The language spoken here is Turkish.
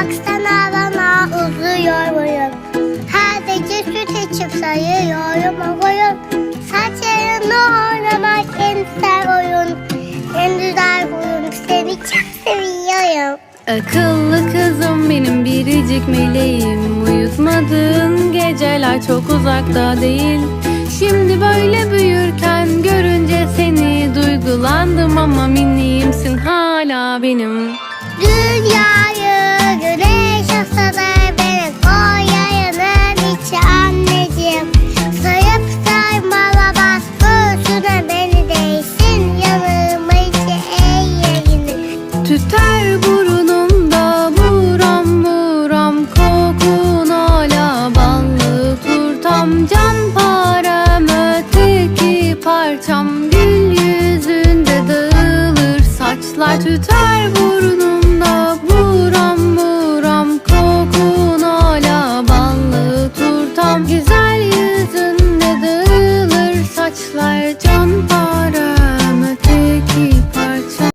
Baksana bana uzuyor boyun. Her gece süt içip sayıyorum o koyun Saçlarını oynamak en güzel oyun En güzel oyun seni çok seviyorum. Akıllı kızım benim biricik meleğim. Uyutmadığın geceler çok uzakta değil. Şimdi böyle büyürken görünce seni Duygulandım ama minimsin hala benim. Dünya Tüter burnumda buram buram Kokun hala ballı turtam Can param öteki parçam. Gül yüzünde dağılır saçlar Tüter burnumda